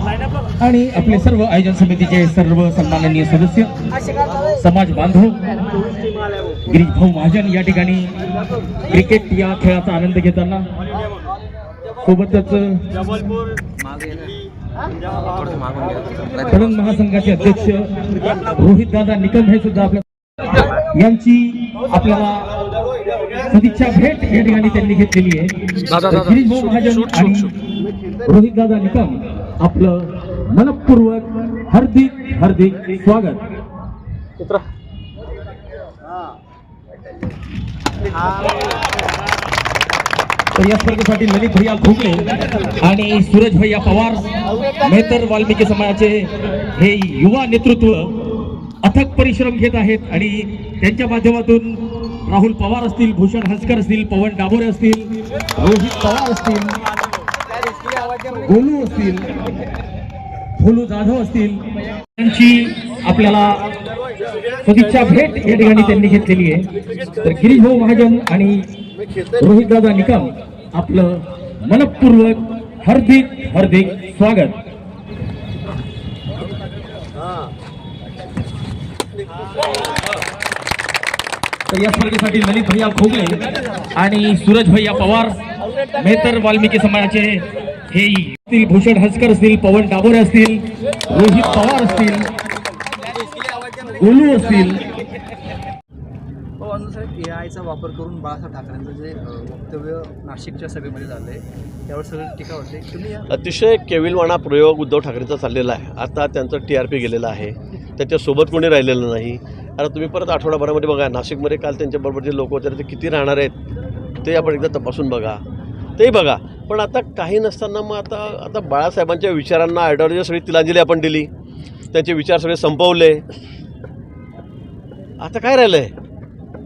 आणि आपले सर्व आयोजन समितीचे सर्व सन्माननीय सदस्य समाज बांधव गिरीश भाऊ महाजन या ठिकाणी क्रिकेट या खेळाचा आनंद घेताना सोबतच तरुण महासंघाचे अध्यक्ष रोहित दादा निकम हे सुद्धा आपल्या यांची आपल्याला सदिच्छा भेट या ठिकाणी त्यांनी घेतलेली आहे. गिरीश भाऊ महाजन आणि रोहित दादा निकम आपलं मनपूर्वक हार्दिक हार्दिक स्वागत. तर या स्पर्धेसाठी ललित भैया खोकले आणि सूरज भैया पवार मेहतर वाल्मिकी समाजाचे हे युवा नेतृत्व अथक परिश्रम घेत आहेत आणि त्यांच्या माध्यमातून राहुल पवार असतील भूषण हसकर असतील पवन डाबोरे असतील रोहित पवार असतील गोलू असतील भोलू जाधव असतील त्यांची आपल्याला सदिच्छा भेट या ठिकाणी त्यांनी घेतलेली आहे. तर गिरीशभाऊ महाजन आणि रोहित दादा निकम आपलं मनपूर्वक हार्दिक हार्दिक स्वागत. तर या स्पर्धेसाठी ललित भैया खोगले आणि सूरज भैया पवार मेहतर वाल्मिकी समाजाचे हे असतील भूषण हसकर असतील पवन डाबोरे असतील रोहित पवार असतील गोलू असतील. अनुसार ए आयचा वापर करून बाळासाहेब ठाकरेंचं जे वक्तव्य नाशिकच्या सभेमध्ये झालं आहे त्यावर सगळी टीका होते. तुम्ही या अतिशय केविलवाणा प्रयोग उद्धव ठाकरेंचा चाललेला आहे. आता त्यांचं टी आर पी गेलेलं आहे. त्याच्यासोबत कोणी राहिलेलं नाही. आता तुम्ही परत आठवडाभरामध्ये बघा नाशिकमध्ये काल त्यांच्याबरोबर जे लोक होते ते किती राहणार आहेत ते आपण एकदा तपासून बघा. तेही बघा. पण आता काही नसताना मग आता आता बाळासाहेबांच्या विचारांना आयडॉलॉजी सगळी तिलांजली आपण दिली. त्यांचे विचार सगळे संपवले. आता काय राहिलं आहे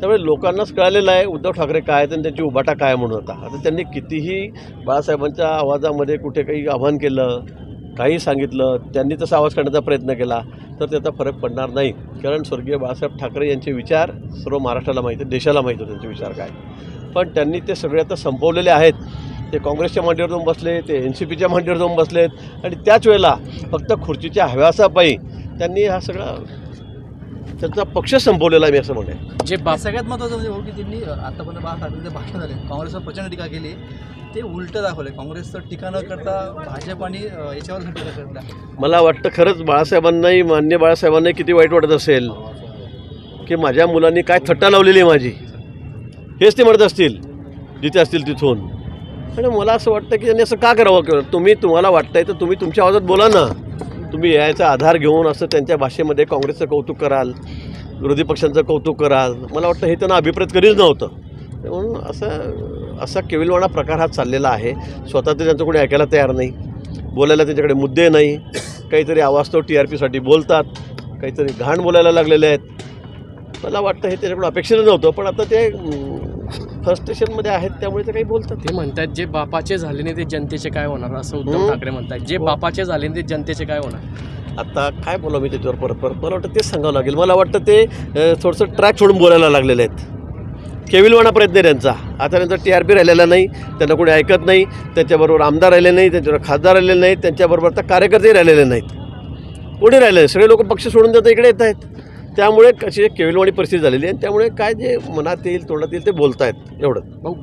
त्यामुळे लोकांनाच कळालेलं आहे उद्धव ठाकरे काय आहेत आणि त्यांची उभाटा काय म्हणून आता. आता त्यांनी कितीही बाळासाहेबांच्या आवाजामध्ये कुठे काही आव्हान केलं काही सांगितलं त्यांनी तसा आवाज काढण्याचा प्रयत्न केला तर त्याचा फरक पडणार नाही. कारण स्वर्गीय बाळासाहेब ठाकरे यांचे विचार सर्व महाराष्ट्राला माहिती देशाला माहीत होते त्यांचे विचार काय. पण त्यांनी ते सगळे आता संपवलेले आहेत. ते काँग्रेसच्या मांडीवर जाऊन बसले ते एन सी पीच्या मांडीवर जाऊन बसलेत आणि त्याच वेळेला फक्त खुर्चीच्या हव्यासापायी त्यांनी हा सगळा त्यांचा पक्ष संपवलेला आहे मी असं म्हणेन. जे सगळ्यात महत्त्वाचं म्हणजे भाऊ की त्यांनी आतापर्यंत बाळा ठाकरेंचे भाषण झाले. काँग्रेसवर प्रचंड टीका केली. ते उलटं दाखवले काँग्रेसचं टीका न करता भाजप आणि याच्यावर टीका करता मला वाटतं खरंच बाळासाहेबांनाही मान्य बाळासाहेबांनाही किती वाईट वाटत असेल की माझ्या मुलांनी काय थट्टा लावलेली आहे माझी. हेच ते म्हणत असतील जिथे असतील तिथून. आणि मला असं वाटतं की त्यांनी असं का करावं किंवा तुम्ही तुम्हाला वाटतंय तर तुम्ही तुमच्या आवाजात बोला ना. तुम्ही याचा आधार घेऊन असं त्यांच्या भाषेमध्ये काँग्रेसचं कौतुक कराल विरोधी पक्षांचं कौतुक कराल. मला वाटतं हे त्यांना अभिप्रेत कधीच नव्हतं. म्हणून असं असा केविलवाणा प्रकार हा चाललेला आहे. स्वतः ते त्यांचं कोणी ऐकायला तयार नाही. बोलायला त्यांच्याकडे मुद्दे नाही. काहीतरी आवाज तो टी आर पीसाठी बोलतात. काहीतरी घाण बोलायला लागलेले आहेत. मला वाटतं हे त्याच्याकडून अपेक्षित नव्हतं पण आता ते फ्रस्ट्रेशनमध्ये आहेत त्यामुळे ते काही बोलतात. ते म्हणतात जे बापाचे झाले नाही ते जनतेचे काय होणार? असं उद्धव. ठाकरे म्हणतात. जे बापाचे झाले नाही ते जनतेचे काय होणार? आता काय बोलावं मी त्याच्यावर परत? परत मला वाटतं तेच सांगावं लागेल. मला वाटतं ते थोडंसं ट्रॅक सोडून बोलायला लागलेले आहेत. केविलवाणा प्रयत्न आहे त्यांचा. आता त्यांचा टी आर पी राहिलेला नाही त्यांना कोणी ऐकत नाही त्यांच्याबरोबर आमदार राहिले नाही त्यांच्याबरोबर खासदार राहिलेले नाहीत त्यांच्याबरोबर आता कार्यकर्ते राहिलेले नाहीत. कोणी राहिले. सगळे लोक पक्ष सोडून देतात इकडे येत आहेत. त्यामुळे कशी एक केविलवाणी परिस्थिती झालेली आहे आणि त्यामुळे काय जे मनात येईल तोंडात येईल ते बोलतायत एवढं. भाऊ